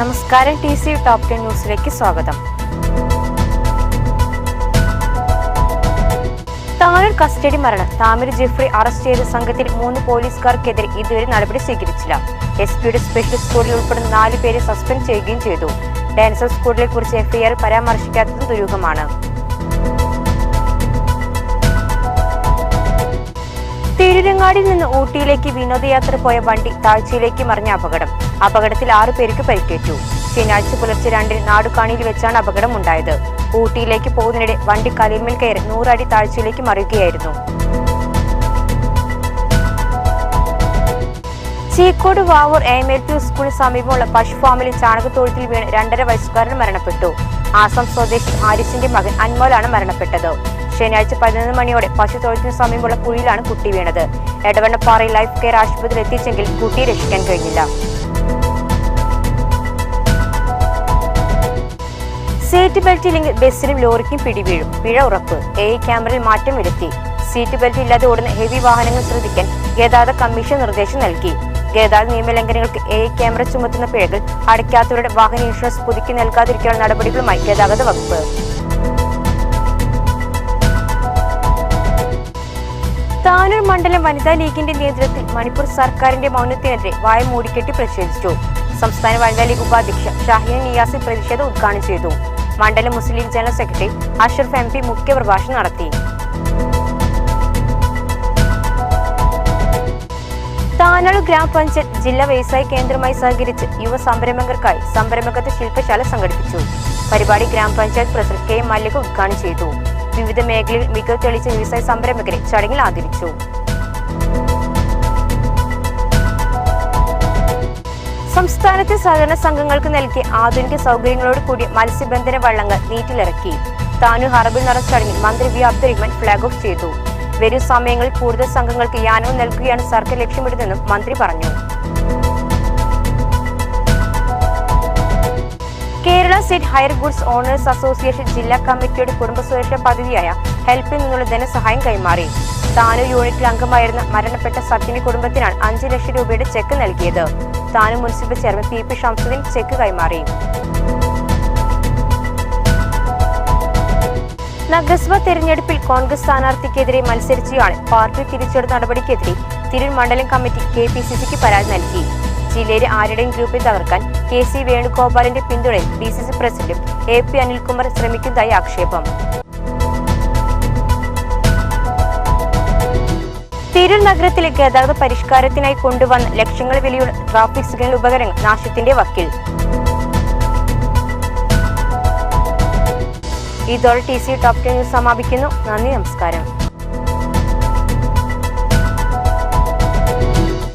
നമസ്കാരം T C top ten ന്യൂസിലേക്ക് സ്വാഗതം. താനൂർ കസ്റ്റഡി മരണം. താമര ജിഫ്രി അറസ്റ്റ് ചെയ്ത സംഘത്തിൽ മൂന്ന് പോലീസുകാർക്കെതിരെ ഇതുവരെ നടപടി സ്വീകരിച്ചില്ല. എസ് പിയുടെ സ്പെഷ്യൽ സ്ക്വാഡിൽ ഉൾപ്പെടുന്ന നാല് പേരെ സസ്പെൻഡ് ചെയ്യുകയും ചെയ്തു. ഡാൻസർ സ്ക്വാഡിനെ കുറിച്ച് എഫ്ഐആർ പരാമർശിക്കാത്തത് ദുരൂഹമാണ്. തിരുരങ്ങാടിൽ നിന്ന് ഊട്ടിയിലേക്ക് വിനോദയാത്ര പോയ വണ്ടി താഴ്ചയിലേക്ക് മറിഞ്ഞ അപകടം. അപകടത്തിൽ ആറു പേർക്ക് പരിക്കേറ്റു. ശനിയാഴ്ച പുലർച്ചെ രണ്ടിന് നാടുകാണിയിൽ വെച്ചാണ് അപകടം ഉണ്ടായത് ഊട്ടിയിലേക്ക് പോകുന്നതിനിടെ വണ്ടി കലിന്മേൽ കയറി നൂറടി താഴ്ചയിലേക്ക് മറിയുകയായിരുന്നു. Cheekode Vavoor M L P സ്കൂളിന് സമീപമുള്ള പശു ഫാമിൽ ചാണകത്തൊഴുത്തിൽ വീണ് രണ്ടര വയസ്സുകാരൻ മരണപ്പെട്ടു. ആസാം സ്വദേശി ആരിസിന്റെ മകൻ അൻമോലാണ് മരണപ്പെട്ടത്. ശനിയാഴ്ച പതിനൊന്ന് മണിയോടെ പശു തൊഴുത്തിന് സമീപമുള്ള കുഴിയിലാണ് കുട്ടി വീണത്. എടവണ്ണപ്പാറയിൽ ലൈഫ് കെയർ ആശുപത്രിയിൽ എത്തിച്ചെങ്കിൽ കുട്ടിയെ രക്ഷിക്കാൻ കഴിഞ്ഞില്ല. സീറ്റ് ബെൽറ്റ് ഇല്ലെങ്കിൽ ബസ്സിനും ലോറിക്കും പിടിവീഴും. പിഴ ഉറപ്പ്. എ ക്യാമറയിൽ മാറ്റം വരുത്തി. സീറ്റ് ബെൽറ്റ് ഇല്ലാതെ ഓടുന്ന ഹെവി വാഹനങ്ങൾ ശ്രദ്ധിക്കാൻ ഗതാഗത കമ്മീഷൻ നിർദ്ദേശം നൽകി. ഗതാഗത നിയമലംഘനങ്ങൾക്ക് എ ക്യാമറ ചുമത്തുന്ന പിഴകൾ അടയ്ക്കാത്തവരുടെ വാഹന ഇൻഷുറൻസ് പുതുക്കി നൽകാതിരിക്കാനുള്ള നടപടികളുമായി ഗതാഗത വകുപ്പ്. താനൂർ മണ്ഡലം വനിതാ ലീഗിന്റെ നേതൃത്വത്തിൽ മണിപ്പൂർ സർക്കാരിന്റെ മൗനത്തിനെതിരെ വായ മൂടിക്കെട്ടി പ്രതിഷേധിച്ചു. സംസ്ഥാന വനിതാ ലീഗ് ഉപാധ്യക്ഷ ഷാഹിൻ നിയാസി പ്രതിഷേധം ഉദ്ഘാടനം ചെയ്തു. മണ്ഡലം മുസ്ലിം general secretary Ashraf M P മുഖ്യപ്രഭാഷണം നടത്തി. താനാൾ ഗ്രാമപഞ്ചായത്ത് ജില്ലാ വ്യവസായ കേന്ദ്രമായി സഹകരിച്ച് യുവ സംരംഭകർക്കായി സംരംഭകത്വ ശില്പശാല സംഘടിപ്പിച്ചു. പരിപാടി ഗ്രാമപഞ്ചായത്ത് പ്രസിഡന്റ് കെ മല്ലിക ഉദ്ഘാടനം ചെയ്തു. വിവിധ മേഖലയിൽ മികവ് തെളിയിച്ച വ്യവസായ സംരംഭകരെ ചടങ്ങിൽ ആദരിച്ചു. സംസ്ഥാനത്തെ സഹകരണ സംഘങ്ങൾക്ക് നൽകിയ ആധുനിക സൗകര്യങ്ങളോട് കൂടിയ മത്സ്യബന്ധന വള്ളങ്ങൾ നീറ്റിലിറക്കി. താനൂർ ഹറബിൽ നടന്ന ചടങ്ങിൽ മന്ത്രി വി അബ്ദുറഹ്മാൻ ഫ്ളാഗ് ഓഫ് ചെയ്തു. വരും സമയങ്ങളിൽ കൂടുതൽ സംഘങ്ങൾക്ക് യാനവും നൽകുകയാണ് സർക്കാർ ലക്ഷ്യമിടുന്നതെന്നും മന്ത്രി പറഞ്ഞു. Kerala state hire goods owners association ജില്ലാ കമ്മിറ്റിയുടെ കുടുംബസുരക്ഷാ പദ്ധതിയായ ഹെൽപ്പിൽ നിന്നുള്ള ധനസഹായം കൈമാറി. താനു യൂണിറ്റിൽ അംഗമായിരുന്ന മരണപ്പെട്ട സത്യന്റെ കുടുംബത്തിനാണ് അഞ്ച് ലക്ഷം രൂപയുടെ ചെക്ക് നൽകിയത്. Thanu municipal chairman P P Shamsuddin cheque കൈമാറി. നഗരസഭ തെരഞ്ഞെടുപ്പിൽ കോൺഗ്രസ് സ്ഥാനാർത്ഥിക്കെതിരെ മത്സരിച്ചയാൾ പാർട്ടി തിരിച്ചെടുത്ത നടപടിക്കെതിരെ തിരൂർ മണ്ഡലം കമ്മിറ്റി കെ പി സി സിക്ക് പരാതി നൽകി. ജില്ലയിലെ ആരുടെയും ഗ്രൂപ്പിൽ തകർക്കാൻ കെ സി വേണുഗോപാലിന്റെ പിന്തുണയിൽ ഡി സി സി പ്രസിഡന്റും എ പി അനിൽകുമാർ ശ്രമിക്കുന്നതായി ആക്ഷേപം. തിരൂർ നഗരത്തിലെ ഗതാഗത പരിഷ്കാരത്തിനായി കൊണ്ടുവന്ന ലക്ഷങ്ങൾ വിലയുള്ള ട്രാഫിക് സിഗ്നൽ ഉപകരണങ്ങൾ നാശത്തിന്റെ വക്കിൽ. ഇതോടെ T C top ten news സമാപിക്കുന്നു. നന്ദി നമസ്കാരം.